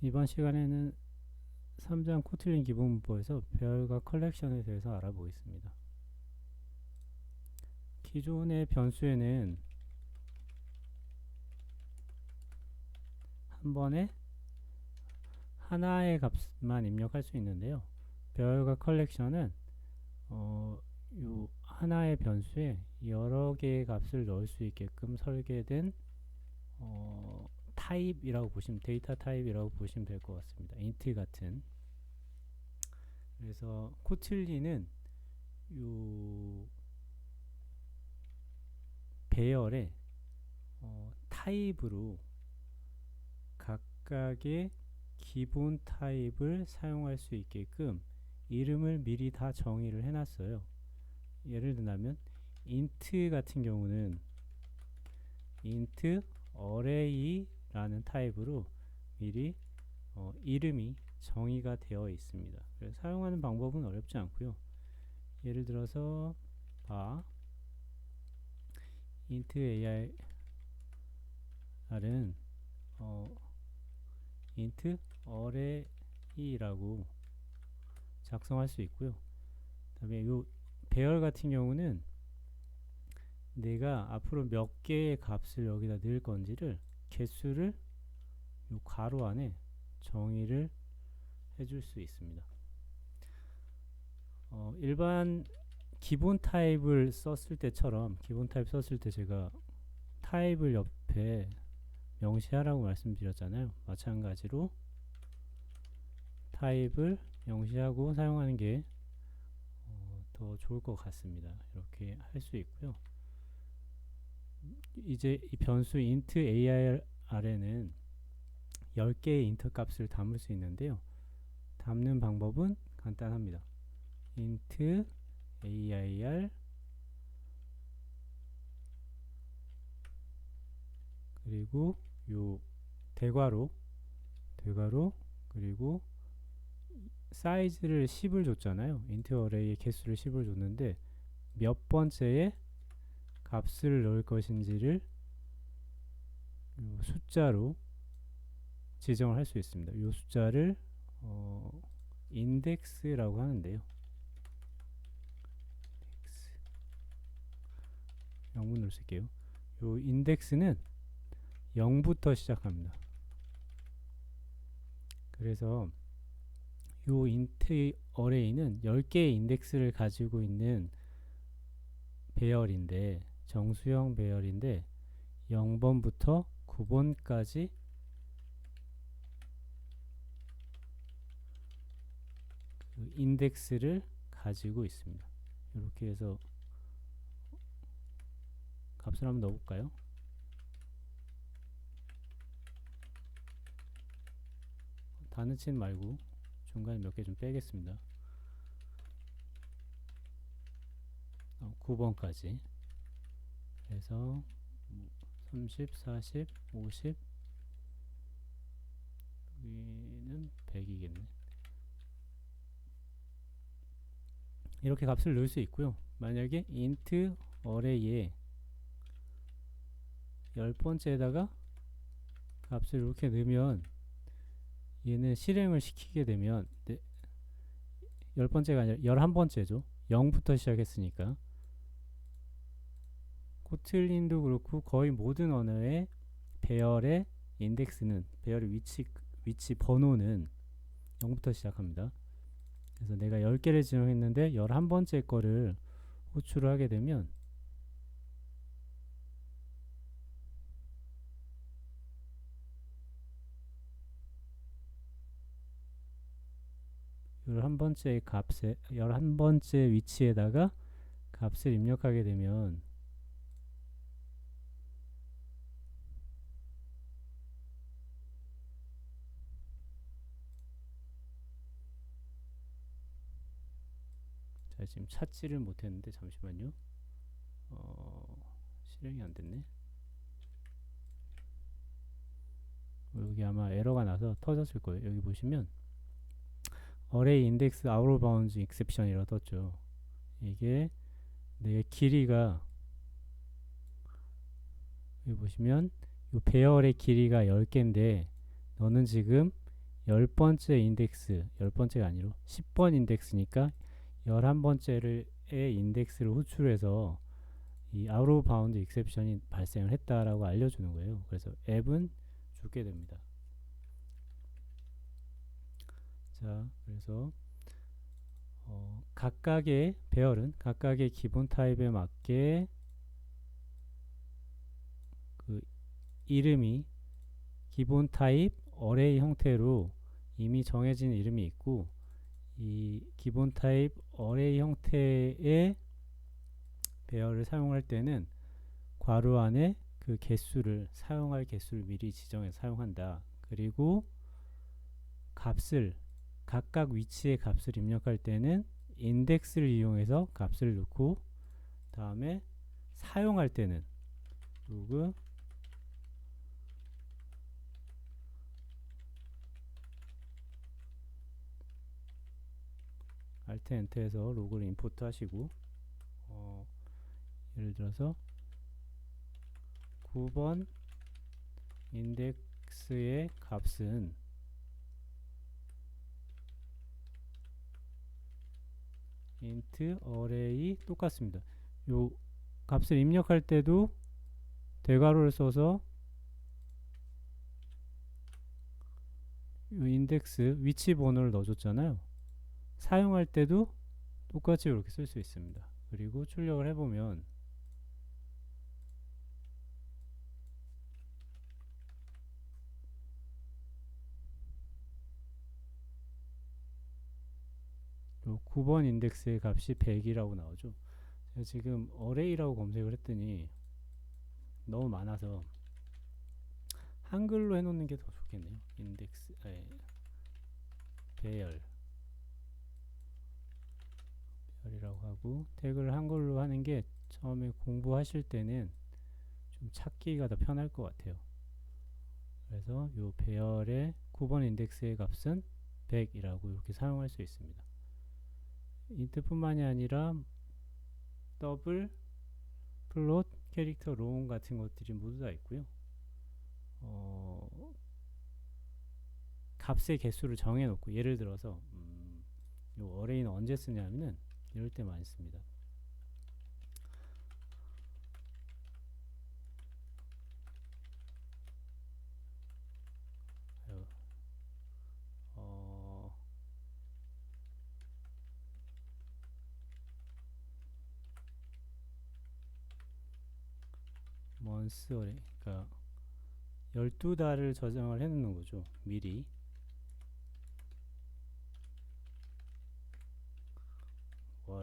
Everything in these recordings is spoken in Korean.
이번 시간에는 3장 코틀린 기본문법에서 배열과 컬렉션에 대해서 알아보겠습니다. 기존의 변수에는 한 번에 하나의 값만 입력할 수 있는데요. 배열과 컬렉션은 어, 요 하나의 변수에 여러 개의 값을 넣을 수 있게끔 설계된 어, 타입이라고 보시면 데이터 타입이라고 보시면 될 것 같습니다. 인트 같은. 그래서 코틀리는 요 배열의 어, 타입으로 각각의 기본 타입을 사용할 수 있게끔 이름을 미리 다 정의를 해놨어요. 예를 들면 int 같은 경우는 int array 라는 타입으로 미리 어, 이름이 정의가 되어 있습니다. 그래서 사용하는 방법은 어렵지 않고요. 예를 들어서 바 int array는 어, int array라고 작성할 수 있고요. 그다음에 요 배열 같은 경우는 내가 앞으로 몇 개의 값을 여기다 넣을 건지를 개수를 요 괄호 안에 정의를 해줄 수 있습니다. 어, 일반 기본 타입을 썼을 때처럼 기본 타입 썼을 때 제가 타입을 옆에 명시하라고 말씀드렸잖아요. 마찬가지로 타입을 명시하고 사용하는 게 어, 더 좋을 것 같습니다. 이렇게 할 수 있고요. 이제 이 변수 int ar에는 10개의 인터 값을 담을 수 있는데요. 담는 방법은 간단합니다. int air 그리고 요 대괄호 대괄호 그리고 사이즈를 10을 줬잖아요. int array의 개수를 10을 줬는데 몇 번째에 값을 넣을 것인지를 숫자로 지정을 할 수 있습니다. 이 숫자를 어, 인덱스라고 하는데요. 영문으로 쓸게요. 이 인덱스는 0부터 시작합니다. 그래서 이 인트 어레이는 10개의 인덱스를 가지고 있는 배열인데 정수형 배열인데 0번부터 9번까지 그 인덱스를 가지고 있습니다. 이렇게 해서 값을 한번 넣어볼까요? 다 넣진 말고 중간에 몇 개 좀 빼겠습니다. 어, 9번까지 그래서 30, 40, 50 여기는 100이겠네. 이렇게 값을 넣을 수 있고요. 만약에 int array에 열 번째에다가 값을 이렇게 넣으면 얘는 실행을 시키게 되면 네, 열 번째가 아니라 열한 번째죠. 0부터 시작했으니까 코틀린도 그렇고 거의 모든 언어의 배열의 인덱스는 배열의 위치 위치 번호는 0부터 시작합니다. 그래서 내가 10개를 지정했는데 11번째 거를 호출을 하게 되면 열한 번째 값에 열한 번째 위치에다가 값을 입력하게 되면 자 지금 찾지를 못했는데 잠시만요. 어, 실행이 안 됐네. 여기 아마 에러가 나서 터졌을 거예요. 여기 보시면 array index out of bounds exception이라고 떴죠. 이게 내 길이가 여기 보시면 이 배열의 길이가 10개인데 너는 지금 열 번째 인덱스, 열 번째가 아니로 10번 인덱스니까 열한 번째를 의 인덱스를 호출해서 이 of bound exception이 발생을 했다라고 알려주는 거예요. 그래서 앱은 죽게 됩니다. 자, 그래서 어, 각각의 배열은 각각의 기본 타입에 맞게 그 이름이 기본 타입 어레이 형태로 이미 정해진 이름이 있고 이 기본 타입 어레이 형태의 배열을 사용할 때는 괄호 안에 그 개수를 사용할 개수를 미리 지정해서 사용한다. 그리고 값을 각각 위치의 값을 입력할 때는 인덱스를 이용해서 값을 넣고 다음에 사용할 때는 로그 알트 엔터에서 로그를 임포트 하시고 어, 예를 들어서 9번 인덱스의 값은 int array 똑같습니다. 요 값을 입력할 때도 대괄호를 써서 요 인덱스 위치 번호를 넣어줬잖아요. 사용할 때도 똑같이 이렇게 쓸 수 있습니다. 그리고 출력을 해보면 요 9번 인덱스의 값이 100이라고 나오죠. 제가 지금 어레이라고 검색을 했더니 너무 많아서 한글로 해놓는 게 더 좋겠네요. 인덱스, 에, 배열 배 열이라고 하고 태그를 한글로 하는 게 처음에 공부하실 때는 좀 찾기가 더 편할 것 같아요. 그래서 요 배열의 9번 인덱스의 값은 100이라고 이렇게 사용할 수 있습니다. 인트뿐만이 아니라 더블, 플롯, 캐릭터, 롱 같은 것들이 모두 다 있고요. 어, 값의 개수를 정해놓고 예를 들어서 음, 요 어레이는 언제 쓰냐면은 이럴 때 많이 씁니다. 어, 먼스 어레이 그러니까 12달을 저장을 해 놓는 거죠. 미리.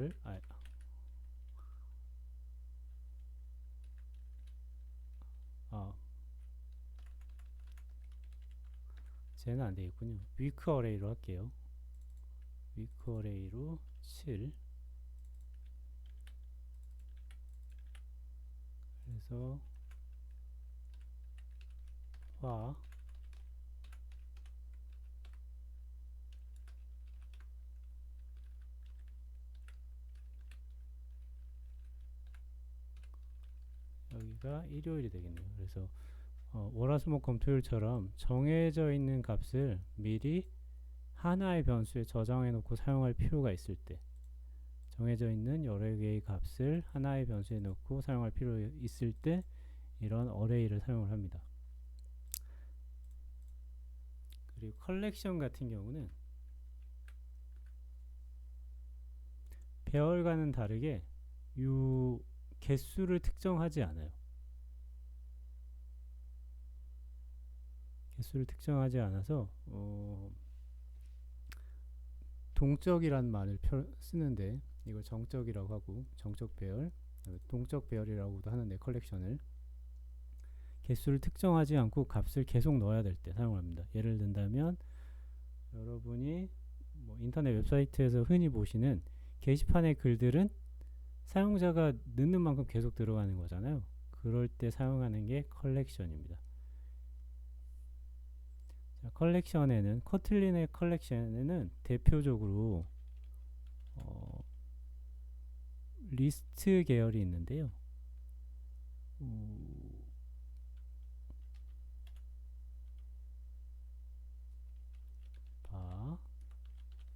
월, 아, 아, 쟤는 안 되겠군요. 위크 어레이로 할게요. 위크 어레이로 7 그래서 화 여기가 일요일이 되겠네요. 그래서 어, 월화수목 금토일처럼 정해져 있는 값을 미리 하나의 변수에 저장해 놓고 사용할 필요가 있을 때 정해져 있는 여러 개의 값을 하나의 변수에 넣고 사용할 필요 있을 때 이런 어레이를 사용을 합니다. 그리고 컬렉션 같은 경우는 배열과는 다르게 이 개수를 특정하지 않아요. 개수를 특정하지 않아서 어, 동적이란 말을 쓰는데 이걸 정적이라고 하고 정적 배열, 동적 배열이라고도 하는데 컬렉션을 개수를 특정하지 않고 값을 계속 넣어야 될 때 사용합니다. 예를 든다면 여러분이 뭐 인터넷 웹사이트에서 흔히 보시는 게시판의 글들은 사용자가 넣는 만큼 계속 들어가는 거잖아요. 그럴 때 사용하는 게 컬렉션입니다. 자, 컬렉션에는 커틀린의 컬렉션에는 대표적으로 어, 리스트 계열이 있는데요. 음,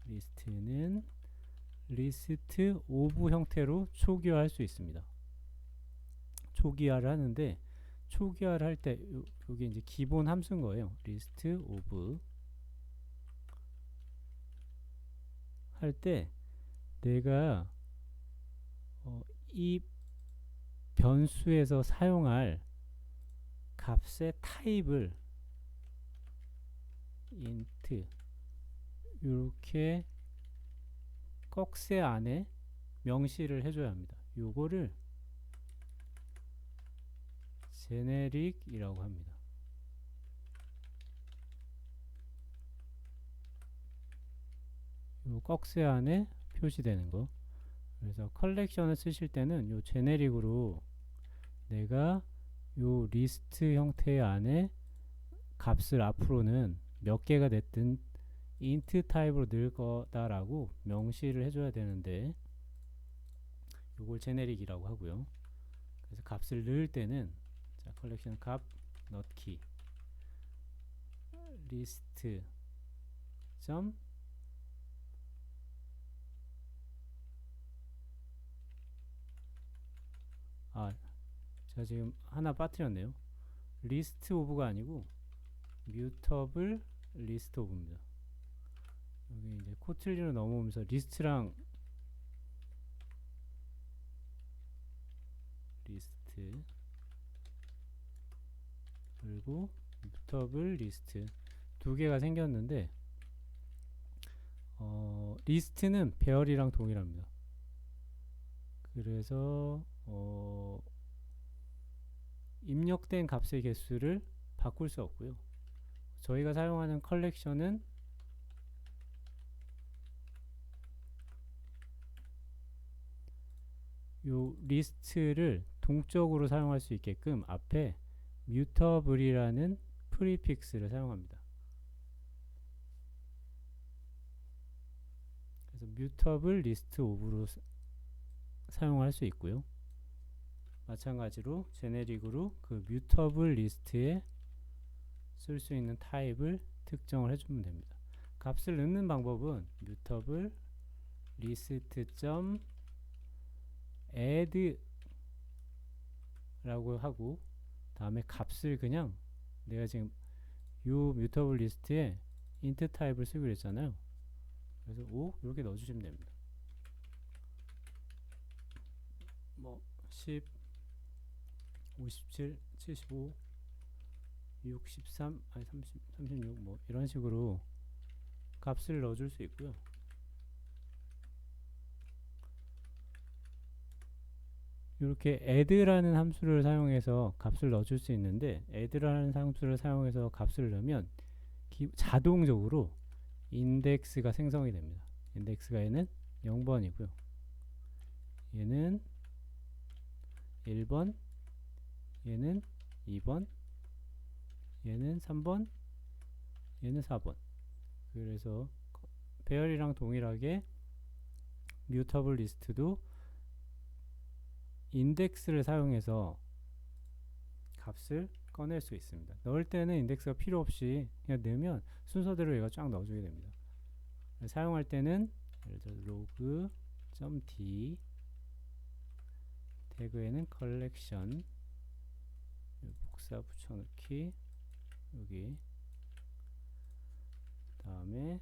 리스트는 리스트 오브 형태로 초기화할 수 있습니다. 초기화를 하는데 초기화를 할 때 여기 이제 기본 함수인 거예요. 리스트 오브 할 때 내가 어, 이 변수에서 사용할 값의 타입을 int 이렇게 꺽쇠 안에 명시를 해줘야 합니다. 요거를 제네릭이라고 합니다. 요 꺽쇠 안에 표시되는 거. 그래서 컬렉션을 쓰실 때는 요 제네릭으로 내가 요 리스트 형태 안에 값을 앞으로는 몇 개가 됐든 int 타입으로 넣을 거다라고 명시를 해줘야 되는데 요걸 제네릭이라고 하고요. 그래서 값을 넣을 때는 자 컬렉션 값 넣기 리스트 점 아, 제가 지금 하나 빠뜨렸네요. 리스트 오브가 아니고 뮤터블 리스트 오브입니다. 여기 이제 코틀리로 넘어오면서 리스트랑 리스트 그리고 뮤터블 리스트 두 개가 생겼는데 어, 리스트는 배열이랑 동일합니다. 그래서 어, 입력된 값의 개수를 바꿀 수 없고요. 저희가 사용하는 컬렉션은 요 리스트를 동적으로 사용할 수 있게끔 앞에 mutable이라는 프리픽스를 사용합니다. 그래서 mutable list of로 사용할 수 있고요. 마찬가지로 제네릭으로 그 mutable list에 쓸 수 있는 타입을 특정을 해주면 됩니다. 값을 넣는 방법은 mutable list. Add 라고 하고 다음에 값을 그냥 내가 지금 요 mutable 리스트에 int 타입을 쓰기로 했잖아요. 그래서 5 이렇게 넣어주시면 됩니다. 뭐 10, 57, 75, 63, 아니 30, 36 뭐 이런 식으로 값을 넣어줄 수 있고요. 이렇게 add라는 함수를 사용해서 값을 넣어줄 수 있는데 add라는 함수를 사용해서 값을 넣으면 기, 자동적으로 인덱스가 생성이 됩니다. 인덱스가 얘는 0번이고요. 얘는 1번, 얘는 2번, 얘는 3번, 얘는 4번. 그래서 배열이랑 동일하게 뮤터블 리스트도 인덱스를 사용해서 값을 꺼낼 수 있습니다. 넣을 때는 인덱스가 필요 없이 그냥 넣으면 순서대로 얘가 쫙 넣어주게 됩니다. 사용할 때는 예를 들어 log.d 태그에는 collection 복사 붙여넣기 여기 다음에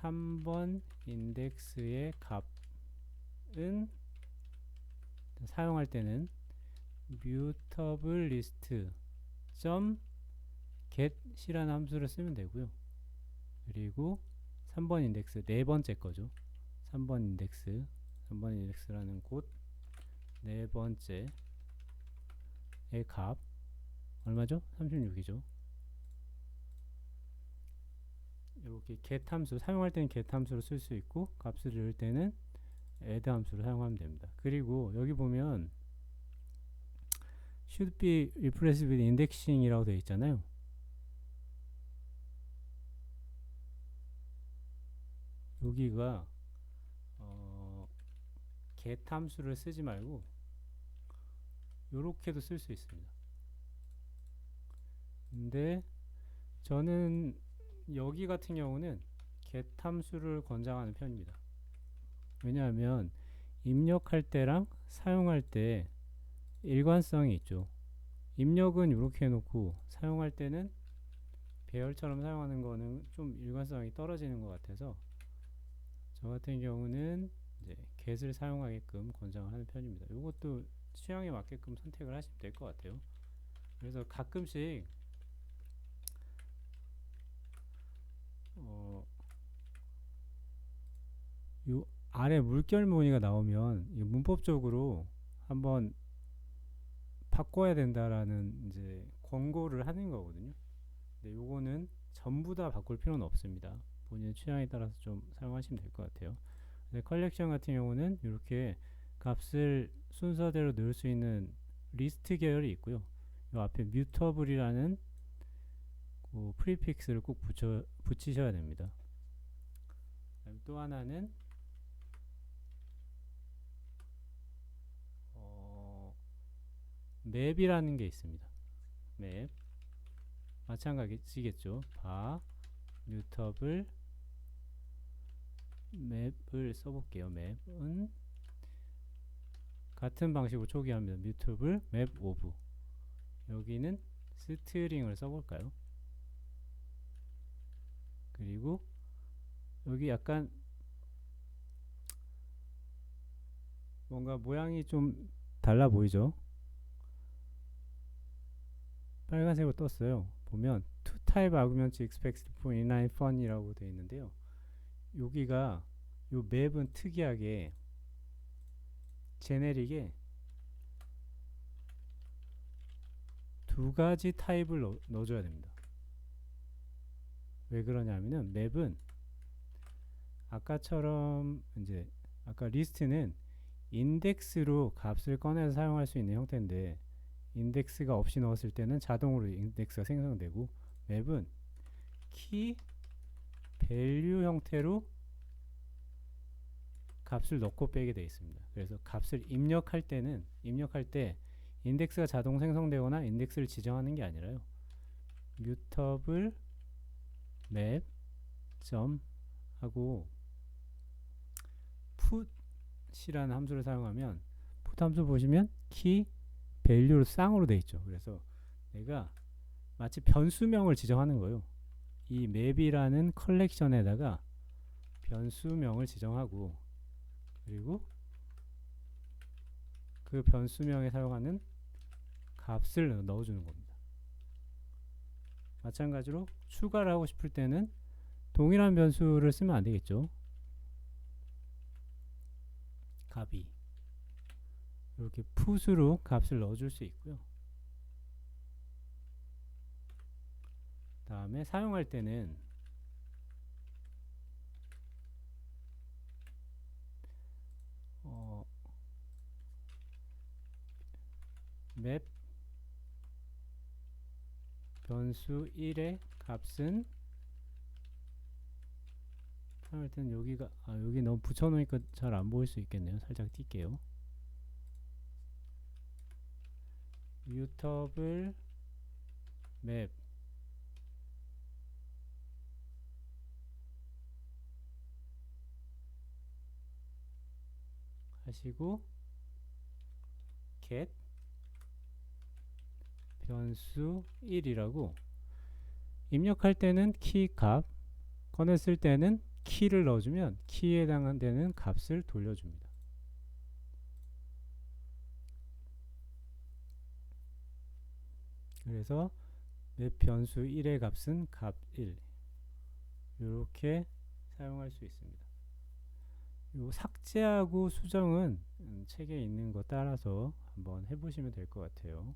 3번 인덱스의 값은 사용할 때는 mutable list get이라는 함수를 쓰면 되고요. 그리고 3번 인덱스 네 번째 거죠. 3번 인덱스 3번 인덱스라는 곳 네 번째의 값 얼마죠? 36이죠. 이렇게 get 함수 사용할 때는 get 함수로 쓸 수 있고 값을 넣을 때는 add 함수를 사용하면 됩니다. 그리고 여기 보면 should be replaced with indexing 이라고 되어 있잖아요. 여기가 어, get 함수를 쓰지 말고 요렇게도 쓸 수 있습니다. 근데 저는 여기 같은 경우는 get 함수를 권장하는 편입니다. 왜냐하면 입력할 때랑 사용할 때 일관성이 있죠. 입력은 이렇게 해놓고 사용할 때는 배열처럼 사용하는 거는 좀 일관성이 떨어지는 것 같아서 저 같은 경우는 이제 get을 사용하게끔 권장하는 편입니다. 이것도 취향에 맞게끔 선택을 하시면 될 것 같아요. 그래서 가끔씩 어, 요 아래 물결 무늬가 나오면 이 문법적으로 한번 바꿔야 된다라는 이제 권고를 하는 거거든요. 근데 요거는 전부 다 바꿀 필요는 없습니다. 본인의 취향에 따라서 좀 사용하시면 될 것 같아요. 근데 컬렉션 같은 경우는 이렇게 값을 순서대로 넣을 수 있는 리스트 계열이 있고요. 요 앞에 뮤터블이라는 그 프리픽스를 꼭 붙여, 붙이셔야 됩니다. 또 하나는 어, 맵이라는 게 있습니다. 맵 마찬가지겠죠. 바 뮤터블 맵을 써볼게요. 맵은 같은 방식으로 초기화합니다. 뮤터블 맵 오브 여기는 스트링을 써볼까요? 그리고 여기 약간 뭔가 모양이 좀 달라 보이죠? 빨간색으로 떴어요. 보면 two type arguments expected inline fun이라고 되어 있는데요. 여기가 요 맵은 특이하게 제네릭에 두 가지 타입을 넣, 넣어줘야 됩니다. 왜 그러냐면은 맵은 아까처럼 이제 아까 리스트는 인덱스로 값을 꺼내서 사용할 수 있는 형태인데 인덱스가 없이 넣었을 때는 자동으로 인덱스가 생성되고 맵은 키 밸류 형태로 값을 넣고 빼게 되어 있습니다. 그래서 값을 입력할 때는 입력할 때 인덱스가 자동 생성되거나 인덱스를 지정하는 게 아니라요. 뮤터블 맵 점 하고 put이라는 함수를 사용하면 put 함수 보시면 키 밸류로 쌍으로 돼 있죠. 그래서 내가 마치 변수명을 지정하는 거예요. 이 맵이라는 컬렉션에다가 변수명을 지정하고 그리고 그 변수명에 사용하는 값을 넣어주는 겁니다. 마찬가지로 추가를 하고 싶을 때는 동일한 변수를 쓰면 안 되겠죠. 값이 이렇게 풋으로 값을 넣어줄 수 있고요. 다음에 사용할 때는 어, 맵 변수 1의 값은 때는 여기가 아 여기 너무 붙여놓으니까 잘 안 보일 수 있겠네요. 살짝 뛸게요. 뮤터블 맵 하시고 get 변수 1이라고 입력할 때는 키 값 꺼냈을 때는 키를 넣어주면 키에 해당되는 값을 돌려줍니다. 그래서 맵 변수 1의 값은 값 1. 이렇게 사용할 수 있습니다. 요 삭제하고 수정은 음, 책에 있는 거 따라서 한번 해보시면 될 것 같아요.